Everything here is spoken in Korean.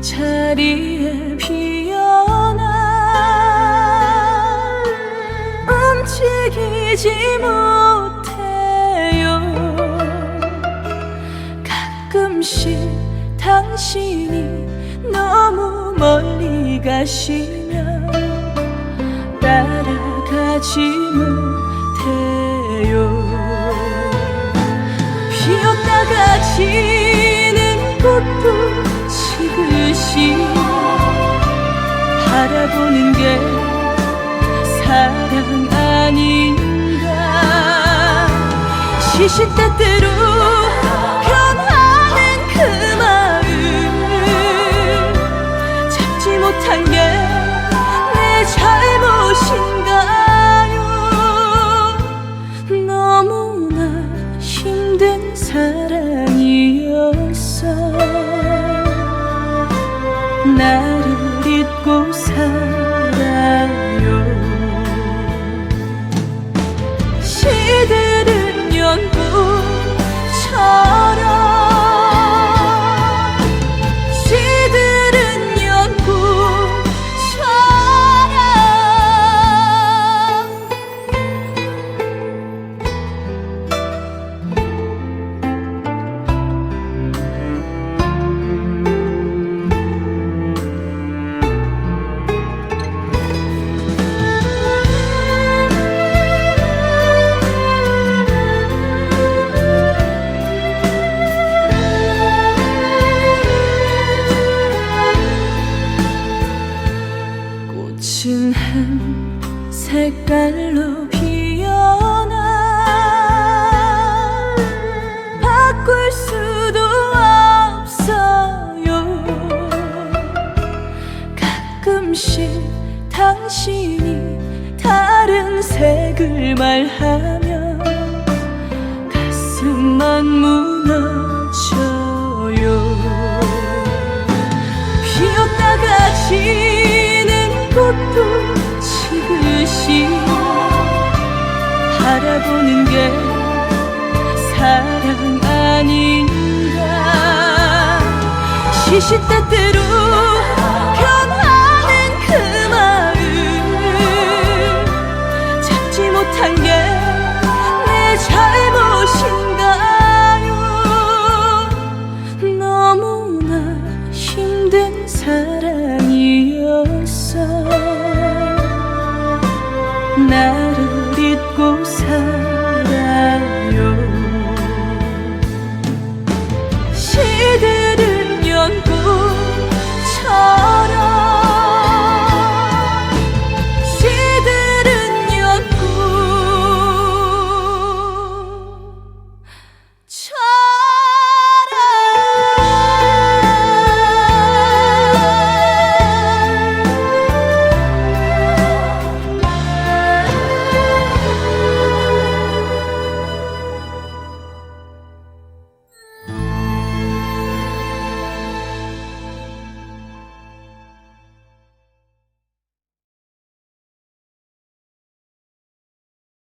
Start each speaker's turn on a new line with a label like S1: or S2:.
S1: 자리에 피어나 움직이지 못해요. 가끔씩 당신이 너무 멀리 가시면 따라가지 못해요. 피었다가 지 바라보는 게 사랑 아닌가? 시시때때로 변하는 그 마음 잡지 못한 게 내 잘못인가요? 너무나 힘든 사랑이었어. 나 색깔로 피어나 바꿀 수도 없어요. 가끔씩 당신이 다른 색을 말하면 가슴만 무너져요. 피었다가 지는 꽃도 지그시 바라보는 게 사랑 아닌가. 시시때때로 변하는 그 마음 잡지 못한 게 내 잘못인가